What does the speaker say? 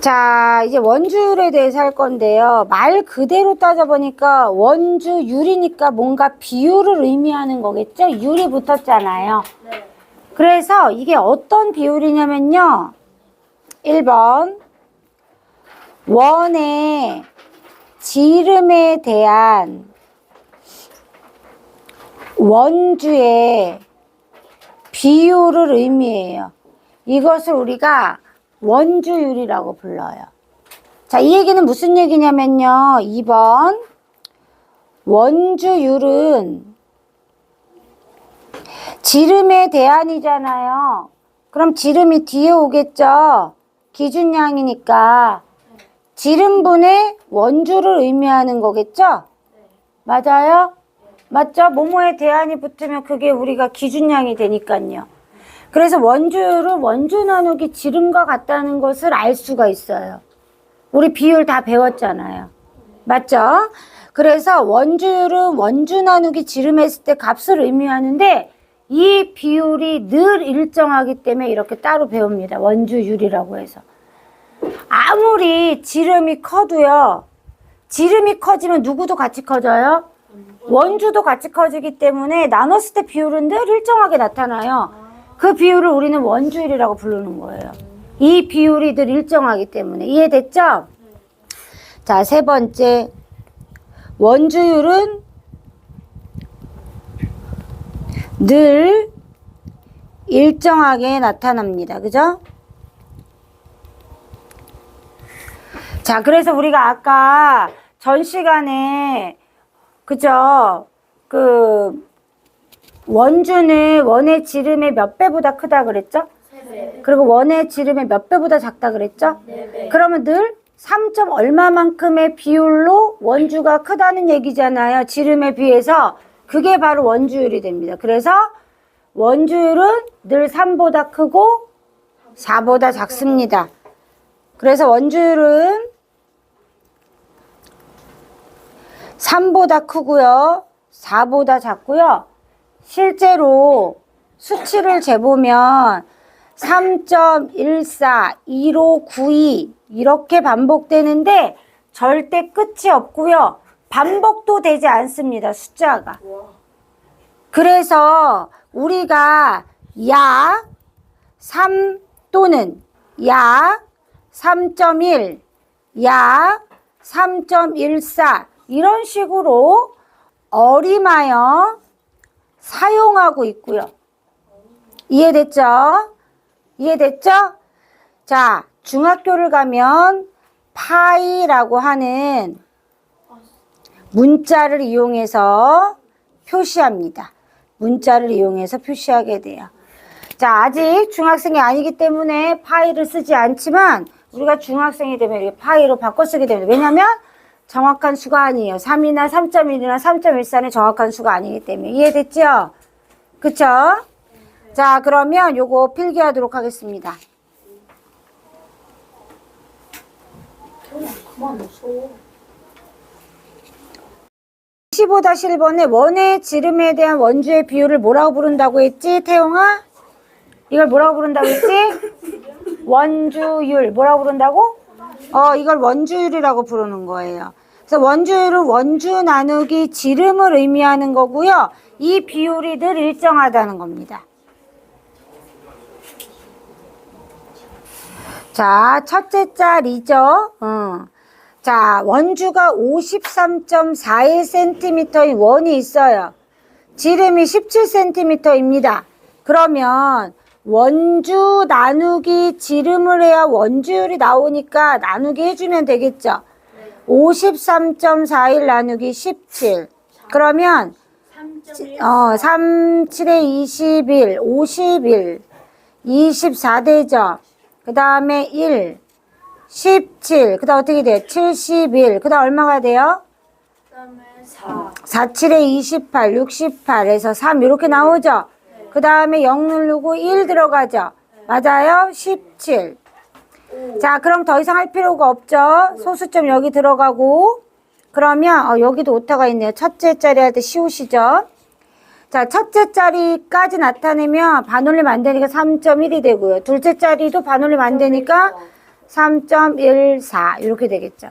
자, 이제 원주율에 대해서 할 건데요. 말 그대로 따져보니까 원주율이니까 뭔가 비율을 의미하는 거겠죠? 율이 붙었잖아요. 그래서 이게 어떤 비율이냐면요. 1번. 원의 지름에 대한 원주의 비율을 의미해요. 이것을 우리가 원주율이라고 불러요. 자, 이 얘기는 무슨 얘기냐면요. 2번. 원주율은 지름의 대안이잖아요. 그럼 지름이 뒤에 오겠죠? 기준량이니까. 지름분의 원주를 의미하는 거겠죠? 맞아요? 맞죠? 모모의 대안이 붙으면 그게 우리가 기준량이 되니까요. 그래서 원주율은 원주 나누기 지름과 같다는 것을 알 수가 있어요. 우리 비율 다 배웠잖아요. 맞죠? 그래서 원주율은 원주 나누기 지름 했을 때 값을 의미하는데 이 비율이 늘 일정하기 때문에 이렇게 따로 배웁니다. 원주율이라고 해서. 아무리 지름이 커도요. 지름이 커지면 누구도 같이 커져요? 원주도 같이 커지기 때문에 나눴을 때 비율은 늘 일정하게 나타나요. 그 비율을 우리는 원주율이라고 부르는 거예요. 이 비율이 늘 일정하기 때문에. 이해됐죠? 자, 세 번째. 원주율은 늘 일정하게 나타납니다. 그죠? 자, 그래서 우리가 아까 전 시간에, 그죠? 그, 원주는 원의 지름의 몇 배보다 크다 그랬죠? 그리고 원의 지름의 몇 배보다 작다 그랬죠? 그러면 늘 3점 얼마만큼의 비율로 원주가 크다는 얘기잖아요. 지름에 비해서. 그게 바로 원주율이 됩니다. 그래서 원주율은 늘 3보다 크고 4보다 작습니다. 그래서 원주율은 3보다 크고요. 4보다 작고요. 실제로 수치를 재보면 3.14, 1592 이렇게 반복되는데 절대 끝이 없고요. 반복도 되지 않습니다. 숫자가. 그래서 우리가 약3 또는 약 3.1, 약3.14 이런 식으로 어림하여 사용하고 있고요. 이해됐죠? 이해됐죠? 자, 중학교를 가면 파이라고 하는 문자를 이용해서 표시합니다. 문자를 이용해서 표시하게 돼요. 자, 아직 중학생이 아니기 때문에 파이를 쓰지 않지만 우리가 중학생이 되면 이렇게 파이로 바꿔 쓰게 됩니다. 왜냐면 정확한 수가 아니에요. 3이나 3.1이나 3.14는 정확한 수가 아니기 때문에. 이해됐죠? 그쵸? 자, 그러면 요거 필기하도록 하겠습니다. 그만 웃어. 15-1번에 원의 지름에 대한 원주의 비율을 뭐라고 부른다고 했지? 태용아? 이걸 뭐라고 부른다고 했지? 원주율. 뭐라고 부른다고? 어, 이걸 원주율이라고 부르는 거예요. 그래서 원주율은 원주 나누기 지름을 의미하는 거고요. 이 비율이 늘 일정하다는 겁니다. 자, 첫째 짤이죠. 어. 자, 원주가 53.41cm인 원이 있어요. 지름이 17cm입니다. 그러면 원주 나누기 지름을 해야 원주율이 나오니까 나누기 해주면 되겠죠. 53.41 나누기 17. 그러면 3.1. 어, 3, 7에 21, 51, 24되죠. 그 다음에 1, 17, 그 다음 어떻게 돼요? 71, 그 다음 얼마가 돼요? 그다음에 4. 4, 7에 28, 68에서 3 이렇게 나오죠? 그 다음에 0 누르고 1 들어가죠? 맞아요? 17. 자, 그럼 더 이상 할 필요가 없죠? 소수점 여기 들어가고. 그러면, 어, 여기도 오타가 있네요. 첫째 자리 할때 씌우시죠? 자, 첫째 자리까지 나타내면 반올림 안 되니까 3.1이 되고요. 둘째 자리도 반올림 안 되니까 3.14 이렇게 되겠죠.